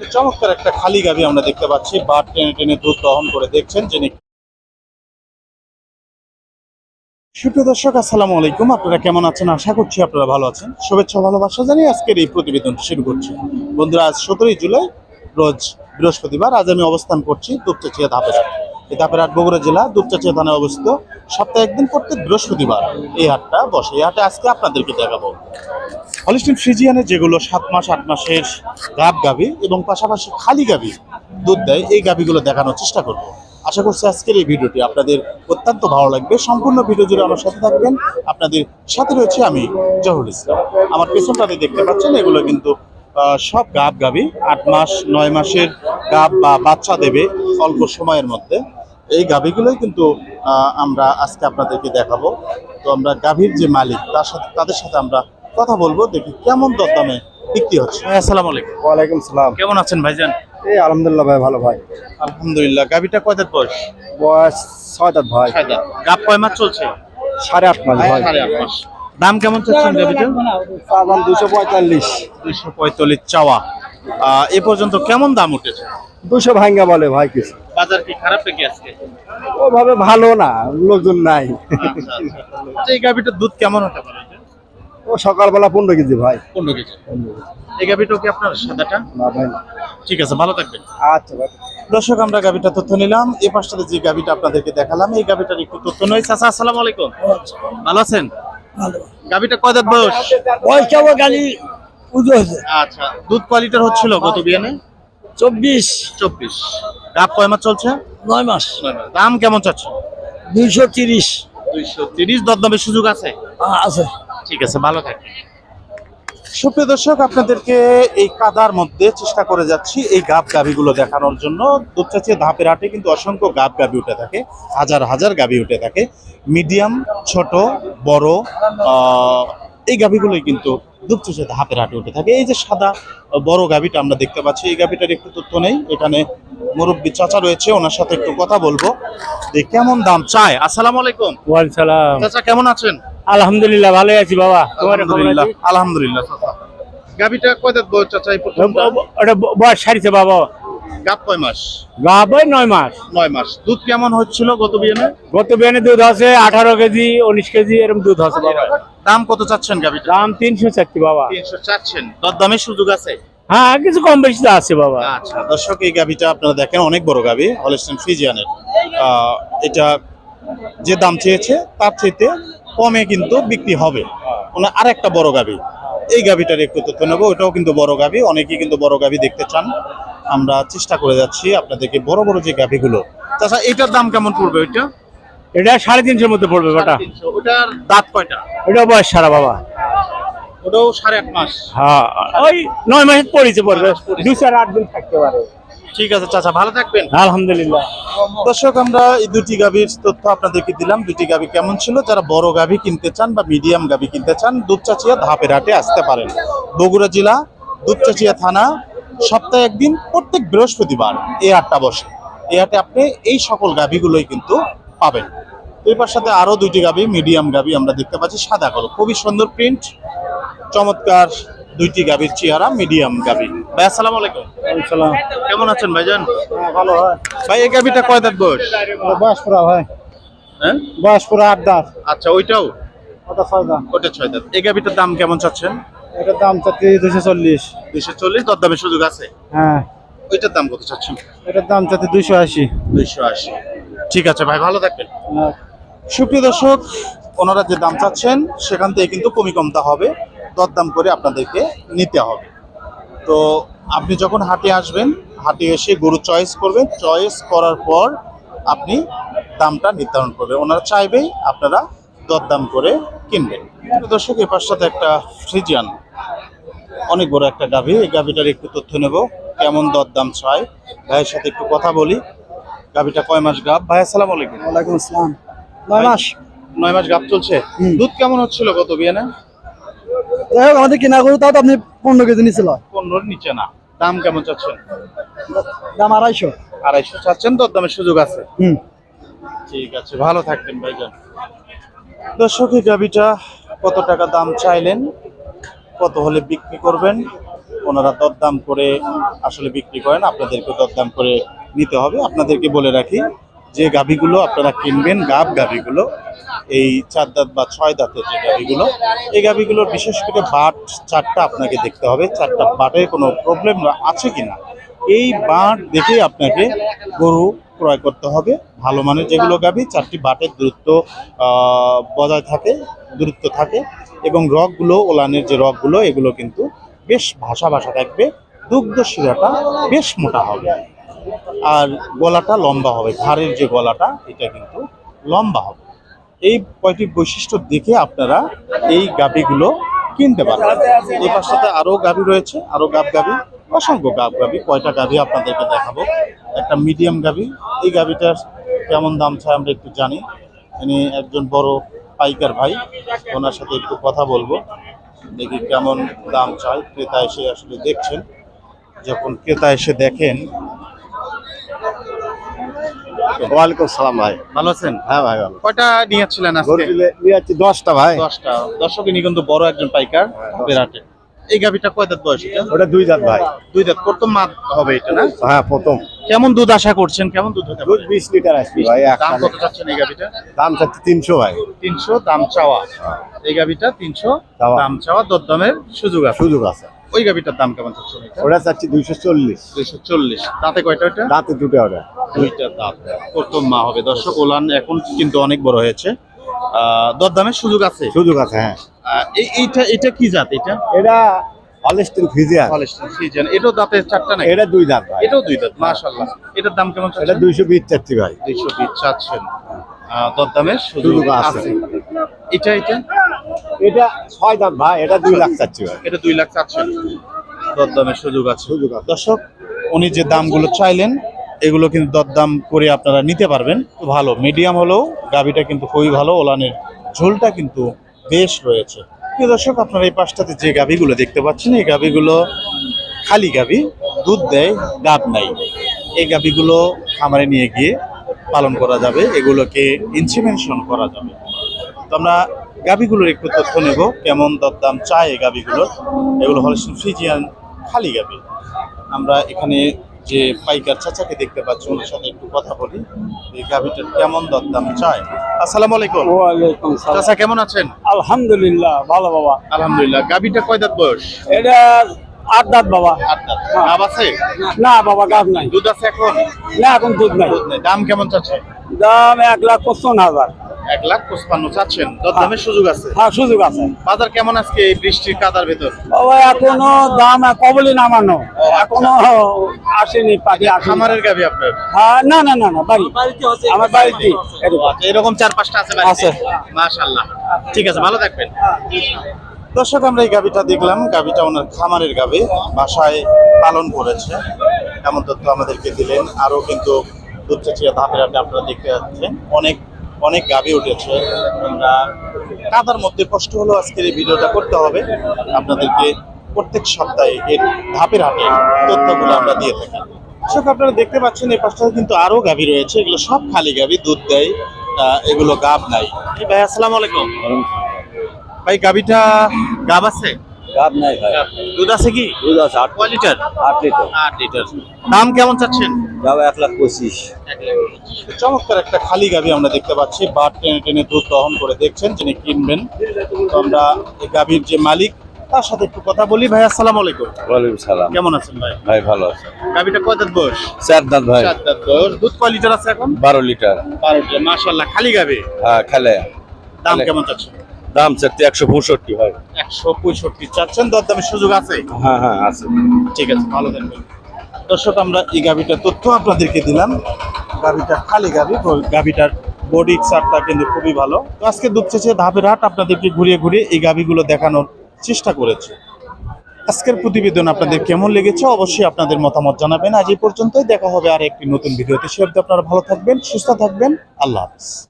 চমৎকার একটা খালি গাভী আমরা দেখতে পাচ্ছি। বা টেনে টেনে দুধ দহন করে দেখছেন যিনি সুপ্রিয় দর্শক, আসসালামু আলাইকুম। আপনারা কেমন আছেন? আশা করছি আপনারা ভালো আছেন। শুভেচ্ছা ভালোবাসা জানিয়ে আজকের এই প্রতিবেদন শুরু করছি। বন্ধুরা, আজ সতেরোই জুলাই, রোজ বৃহস্পতিবার। আজ আমি অবস্থান করছি দুপচাচিয়া ধাপের এই ধাপের বগুড়া জেলা, দুপচাচিয়া থানায় অবস্থিত। সপ্তাহে একদিন প্রত্যেক বৃহস্পতিবার এই হাটটা বসে। এই হাটে আজকে আপনাদেরকে দেখাবো। হলিস্টিন ফ্রিজিয়ানে যেগুলো সাত মাস, আট মাসের গাব গাবি এবং পাশাপাশি খালি গাবি দুধ দেয়, এই গাবিগুলো দেখানোর চেষ্টা করব। আশা করছি আজকের এই ভিডিওটি আপনাদের অত্যন্ত ভালো লাগবে। সম্পূর্ণ ভিডিও জুড়ে আমার সাথে থাকবেন। আপনাদের সাথে রয়েছে আমি, জহুরুল ইসলাম। আমার পেছনটাতে দেখতে পাচ্ছেন, এগুলো কিন্তু সব গাব গাবি আট মাস, নয় মাসের গাব বা বাচ্চা দেবে অল্প সময়ের মধ্যে। এই গাভীগুলোই কিন্তু আহ, আমরা আজকে আপনাদেরকে দেখাবো। তো আমরা গাভীর যে মালিক তার সাথে তাদের সাথে আমরা কথা বলব দেখি কেমন দরদামে বিক্রি হচ্ছে। আসসালামু আলাইকুম। ওয়ালাইকুম সালাম। কেমন আছেন ভাইজান? এই আলহামদুলিল্লাহ ভাই ভালো ভাই। আলহামদুলিল্লাহ গাভীটা কয় দাঁত বয়স? বয়স ছয় দাঁত ভাই। গাভ কয় মাস চলছে? সাড়ে আট মাস ভাই। সাড়ে আট মাস। দাম কেমন চাচ্ছেন গাভীটা? চালান দুশো পঁয়তাল্লিশ। দুশো পঁয়তাল্লিশ চাওয়া। আহ, এ পর্যন্ত কেমন দাম উঠেছে? দুশো ভাঙ্গা বলে ভাই কিছু। বাজার কি খারাপ নাকি আজকে? ওভাবে ভালো না লোকজন নাই। আচ্ছা, এই গাভীটার দুধ কেমন হতে পারে? এটা? ও সকালবেলা পনেরো কেজি ভাই। পনেরো কেজি। এই গাভীটাও কি আপনার সাদাটা? না ভাই। না। ঠিক আছে ভালো থাকবেন। আচ্ছা ভাই। দর্শক আমরা গাভিটা তথ্য নিলাম। এই পাশটাতে যে গাভিটা আপনাদেরকে দেখালাম এই গাভিটার একটু তথ্য নয় চাচা আসসালামু আলাইকুম। ভালো আছেন? গাভিটা কয় দাঁত বয়স? পয়সা ও গালি হয়েছে। আচ্ছা দুধ কোয়ালিটির হচ্ছিল গত বিয়ানে? চব্বিশ। চব্বিশ। গাপ কয় মাস চলছে? নয় মাস। দাম কেমন চাচ্ছে? দুইশো তিরিশ। দুইশো তিরিশ দরদামের সুযোগ আছে? আছে। ঠিক আছে ভালো থাকবেন। সুপ্রিয় দর্শক আপনাদেরকে এই কাদার মধ্যে চেষ্টা করে যাচ্ছি এই গাব গাবিগুলো দেখানোর জন্য। দুপচাচিয়া ধাপের হাটে কিন্তু অসংখ্য গাব গাবি উঠে থাকে হাজার হাজার গাবি উঠে থাকে। মিডিয়াম ছোট বড় এই গাবিগুলোই কিন্তু দুপচাচিয়া হাতের হাটে উঠে থাকে। এই যে সাদা বড় গাভীটা আমরা দেখতে পাচ্ছি এই গাভীটার একটু তথ্য নেই। এখানে মুরব্বী চাচা রয়েছে ওনার সাথে একটু কথা বলব। যে কেমন দাম চায়? আসসালাম আলাইকুম। ওয়ালাইকুম চাচা কেমন আছেন? আলহামদুলিল্লাহ ভালো আছি বাবা। তোমার আলহামদুলিল্লাহ আলহামদুলিল্লাহ গাভিটা কয় দাঁত বয়স চাচা এটা বয়স সারিছে বাবা। গাব কয় মাস? গা বই নয় মাস। নয় মাস। দুধ কেমন হচ্ছিল গত বিয়ানে? গত বিয়ানে দুধ আছে আঠারো কেজি উনিশ কেজি এরকম দুধ আছে বাবা। দাম কত চাচ্ছেন গাবিটা? দাম তিনশো চারটি বাবা। তিনশো চাচ্ছেন। দরদামের সুযোগ আছে? হ্যাঁ কিছু কম বেশি আছে বাবা। আচ্ছা দর্শক এই গাবিটা আপনারা দেখেন অনেক বড় হলস্টেন ফ্রিজিয়ানের। আহ, এটা যে দাম চেয়েছে তার চাইতে কমে কিন্তু বিক্রি হবে। আর একটা বড় গাবি। এই গাবিটার একটু তথ্য নেব ওটাও কিন্তু বড় গাবি অনেকেই কিন্তু বড় গাবি দেখতে চান। আমরা চেষ্টা করে যাচ্ছি আপনাদেরকে বড় বড় যে গাবিগুলো তাছাড়া এটার দাম কেমন পড়বে ওইটা? এটা সাড়ে তিনশোর মধ্যে পড়বে ওটা ওটার দাঁত কয়টা? ওটা বয়স সারা বাবা। ওটাও সাড়ে আট মাস। হ্যাঁ ওই নয় মাসে পড়েছে পড়বে। দু চার আট দিন থাকতে পারে। ঠিক আছে চাচা ভালো থাকবেন। আলহামদুলিল্লাহ। দর্শক আমরা এই দুটি গাভীর তথ্য আপনাদেরকে দিলাম। দুটি গাভী কেমন ছিল? যারা বড় গাভী কিনতে চান বা মিডিয়াম গাভী কিনতে চান দুপচাচিয়া ধাপের হাটে আসতে পারেন। বগুড়া জেলা দুপচাচিয়া থানা সপ্তাহে একদিন প্রত্যেক বৃহস্পতিবার এই হাটটা বসে। এই হাটে আপনি এই সকল গাভীগুলোই কিন্তু পাবেন। এরপর সাথে আরও দুইটি গাভী মিডিয়াম গাভী আমরা দেখতে পাচ্ছি সাদা কালো খুবই সুন্দর প্রিন্ট চমৎকার দুইটি গাভীর চেহারা মিডিয়াম গাভী। ভাই আসসালাম আলাইকুম। কেমন আছেন ভাইজান? ভালো হয়। ভাই এই গাভীটা কয় দাঁত বয়স? বয়স পুরা ভাই। হ্যাঁ? বয়স পুরা আট দাঁত। আচ্ছা ওইটাও? ওটা ছয় দাঁত। ওটা ছয় দাঁত। এই গাভিটার দাম কেমন চাচ্ছেন? এটার দাম চাচ্ছি দুশো চল্লিশ। দুইশো চল্লিশ দরদামের সুযোগ আছে? হ্যাঁ। ওইটার দাম কত চাচ্ছেন? এটার দাম চাচ্ছি দুশো আশি। দুইশো আশি। ঠিক আছে ভাই ভালো থাকবেন। সুপ্রিয় দর্শক ওনারা যে দাম চাচ্ছেন সেখান থেকে কিন্তু কমি কমতা হবে। দরদাম করে আপনাদেরকে নিতে হবে। তো আপনি যখন হাটে আসবেন হাটে এসে গরু চয়েস করবেন। চয়েস করার পর আপনি দামটা নির্ধারণ করবেন। ওনারা চাইবেই আপনারা দরদাম করে কিনবেন। দর্শক এ পাশটাতে একটা ফ্রিজিয়ান অনেক বড় একটা গাভী। এই গাভীটার একটু তথ্য নেব কেমন দরদাম চাই। ভাইয়ের সাথে একটু কথা বলি। গাভীটা কয় মাস গাভ ভাই আসসালামু আলাইকুম। ওয়ালাইকুম আসসালাম। নয় মাস। নয় মাস গাভ চলছে? দুধ কেমন হচ্ছিল গত বিয়ানে? যাই হোক আমাদের কেনা গরু তাও তো আপনি পনেরো কেজি নিছিল। পনেরোর নিচে না। দাম কেমন চাচ্ছেন? দাম আড়াইশো। আড়াইশো চাচ্ছেন দরদামের সুযোগ আছে? হুম। ঠিক আছে ভালো থাকবেন ভাইজান। দর্শক এই গাভিটা কত টাকা দাম চাইলেন? কত হলে বিক্রি করবেন? ওনারা দরদাম করে আসলে বিক্রি করেন, আপনাদেরকে দরদাম করে নিতে হবে। আপনাদেরকে বলে রাখি, যে গাভীগুলো আপনারা কিনবেন গাব গাভীগুলো, এই চার দাঁত বা ছয় দাঁতের যে গাভীগুলো, এই গাভীগুলোর বিশেষ করে বাট চারটা আপনাকে দেখতে হবে। চারটা বাটের কোনো প্রবলেম আছে কিনা? এই বাট দেখে আপনাকে গরু ক্রয় করতে হবে। ভালো মানের যেগুলো গাভী, চারটি বাটের দূরত্ব বজায় থাকে, দূরত্ব থাকে এবং রগগুলো, ওলানের যে রগগুলো, এগুলো কিন্তু বেশ ভাষা ভাষা থাকবে, দুগ্ধ শিরাটা বেশ মোটা হবে আর গলাটা লম্বা হবে, ঘাড়ের যে গলাটা, এটা কিন্তু লম্বা হবে। এই কয়টি বৈশিষ্ট্য দেখে আপনারা এই গাভীগুলো কিনতে পারবেন। এই পাশটাতে আরও গাভী রয়েছে, আরও গাব গাভী। অসংখ্য গাব গাভী কয়টা গাভী আপনাদেরকে দেখাবো। একটা মিডিয়াম গাভী এই গাভীটার কেমন দাম চাই আমরা একটু জানি। ইনি একজন বড় পাইকার ভাই ওনার সাথে একটু কথা বলব দেখি কেমন দাম চাই। ক্রেতা এসে আসলে দেখছেন। যখন ক্রেতা এসে দেখেন ওয়ালাইকুম সালাম ভাই। ভালো আছেন? হ্যাঁ ভাই ভালো। কয়টা নিয়েছিলেন গরু আজকে নিয়ে নিয়ে যাচ্ছি দশটা ভাই। দশটা। দর্শক ইনি কিন্তু বড় একজন পাইকার বিরাটে। এই গাভিটা কয় দাঁত বয়স ওটা দুই দাঁত ভাই। দুই দাঁত প্রথম মাদ হবে এটা না? হ্যাঁ প্রথম। কেমন দুধ আশা করছেন? কেমন দুধ হতে দুধ পারে? বিশ লিটার আসবে ভাই দাম কত চাচ্ছেন এই গাভিটা? দাম চাচ্ছি তিনশো ভাই। তিনশো দাম চাওয়া। এই গাভিটা তিনশো চাওয়া। দাম চাওয়া দরদামের সুযোগ আছে। সুযোগ আছে। ওই গাভিটার দাম কেমন চাচ্ছেন ওটা চাচ্ছি দুইশো চল্লিশ। দুইশো চল্লিশ। দাঁতে কয়টা ওটা দাঁতে দুটো ওটা। দুইটা দাঁত। প্রথম মা হবে। দর্শক ওলান এখন কিন্তু অনেক বড় হয়েছে। আহ, দরদামের সুযোগ আছে? সুযোগ আছে হ্যাঁ। এইটা এটা কি জাত এটা? এটা হলস্টিন ফিজিয়ান। হলস্টাইন ফ্রিজিয়ান এটাও দাঁতের চারটা নাকি? এটা দুই দাঁত এটাও দুই দাঁত মাশাআল্লাহ। এটার দাম কেমন এটা দুইশো বিশ চাচ্ছি ভাই। দুইশো বিশ চাচ্ছেন। আহ, দরদামের সুযোগ আছে। এটা এটা? এটা ছয় দাঁত ভাই এটা দুই লাখ চাচ্ছি ভাই। এটা দুই লাখ চাচ্ছেন। দরদামের সুযোগ আছে। সুযোগ আছে। দর্শক উনি যে দামগুলো চাইলেন এগুলো কিন্তু দরদাম করে আপনারা নিতে পারবেন। ভালো মিডিয়াম হলেও গাভিটা কিন্তু খুবই ভালো ওলানের ঝোলটা কিন্তু বেশ রয়েছে। প্রিয় দর্শক, আপনারা এই পাশটাতে যে গাভিগুলো দেখতে পাচ্ছেন, এই গাভিগুলো খালি গাভি, দুধ দেয় গাব নাই। এই গাভিগুলো খামারে নিয়ে গিয়ে পালন করা যাবে, এগুলোকে ইনসিমেন্সন করা যাবে। তো আমরা গাভিগুলোর একটু তথ্য নেব, কেমন দরদাম চায় এই গাভিগুলোর। এগুলো হলো ফ্রিজিয়ান খালি গাভি। আমরা এখানে যে পাইকার চাচাকে দেখতে পাচ্ছি ওনার সাথে একটু কথা বলি। এই গাভিটার কেমন দরদাম চায়? আসসালামু আলাইকুম। ওয়ালাইকুম চাচা কেমন আছেন? আলহামদুলিল্লাহ ভালো বাবা। আলহামদুলিল্লাহ। গাভিটা কয় দাঁত বয়স? এটা আট দাঁত বাবা। আট দাঁত। গাব আছে? না বাবা গাছ নাই। দুধ আছে এখন? না এখন দুধ নাই। দুধ নেই। দাম কেমন চাচ্ছে? দাম এক লাখ পঁচপন্ন হাজার। এক লাখ পঁচপান্ন চাচ্ছেন। দরদামের সুযোগ আছে? হ্যাঁ সুযোগ আছে। বাজার কেমন আজকে এই বৃষ্টির কাদার ভেতর? বাবা এখনও দাম কবলি নামানো। এখনও আসেনি পাখি খামারের গাবি আপনার? হ্যাঁ না না না না বাড়ি। আমার বাড়িতে এরকম। আচ্ছা, চার পাঁচটা আছে আছে। মাশাল্লাহ ঠিক আছে ভালো থাকবেন। দর্শক আমরা এই গাভিটা দেখলাম। গাভিটা ওনার খামারের গাভি। বাসায় পালন করেছে। এমন তথ্য আমাদেরকে দিলেন। আরও কিন্তু দুধ চাচিয়া ধাপের আপনারা দেখতে যাচ্ছেন। অনেক অনেক গাভি উঠেছে। আমরা কাদার মধ্যে কষ্ট হলো আজকের এই ভিডিওটা করতে হবে। আপনাদেরকে প্রত্যেক সপ্তাহে এর ধাপের হাটে তথ্যগুলো আমরা দিয়ে থাকি। দর্শক আপনারা দেখতে পাচ্ছেন এই পাশটাতে কিন্তু আরও গাভি রয়েছে। এগুলো সব খালি গাবি দুধ দেয় আহ, এগুলো গাব নাই। ভাই আসসালামু আলাইকুম। ভাই গাভিটা গাব আছে? নাই ভাই। দুধ আছে কি? দুধ আছে আট লিটার? আট লিটার। আট লিটার। দাম কেমন চাচ্ছেন? যাব এক লাখ পঁচিশ। চমৎকার একটা খালি গাভি আমরা দেখতে পাচ্ছি। বাট টেনে টেনে দুধ দহন করে দেখছেন যিনি কিনবেন। আমরা এই গাভীর যে মালিক তার সাথে একটু কথা বলি। ভাই আসসালামু আলাইকুম। ওয়ালাইকুম সালাম। কেমন আছেন ভাই? ভাই ভালো আছে। গাভীটা কয় দাঁত বয়স? চার দাঁত ভাই। চার দাঁত বয়স। দুধ কয় লিটার আছে এখন? বারো লিটার। বারো লিটার। মাশাল্লাহ খালি গাভি হ্যাঁ খেলে। দাম কেমন চাচ্ছেন? দাম চাচ্ছি একশো পঁয়ষট্টি ভাই। একশো পঁয়ষট্টি। চাচ্ছেন? দরদামের সুযোগ আছে? হ্যাঁ হ্যাঁ আছে। ঠিক আছে ভালো থাকবেন। দর্শক, আমরা এই গাভিটার তথ্য আপনাদেরকে দিলাম। গাভিটা খালি গাভি গাভিটার বডি চারটা কিন্তু খুবই ভালো। তো আজকে দুধ চেঁচে ধাপের হাট আপনাদেরকে ঘুরিয়ে ঘুরিয়ে এই গাভিগুলো দেখানোর চেষ্টা করেছে। আজকের প্রতিবেদন আপনাদের কেমন লেগেছে অবশ্যই আপনাদের মতামত জানাবেন। আজ এই পর্যন্তই। দেখা হবে আর একটি নতুন ভিডিওতে। সে আপনারা ভালো থাকবেন, সুস্থ থাকবেন। আল্লাহ হাফিজ।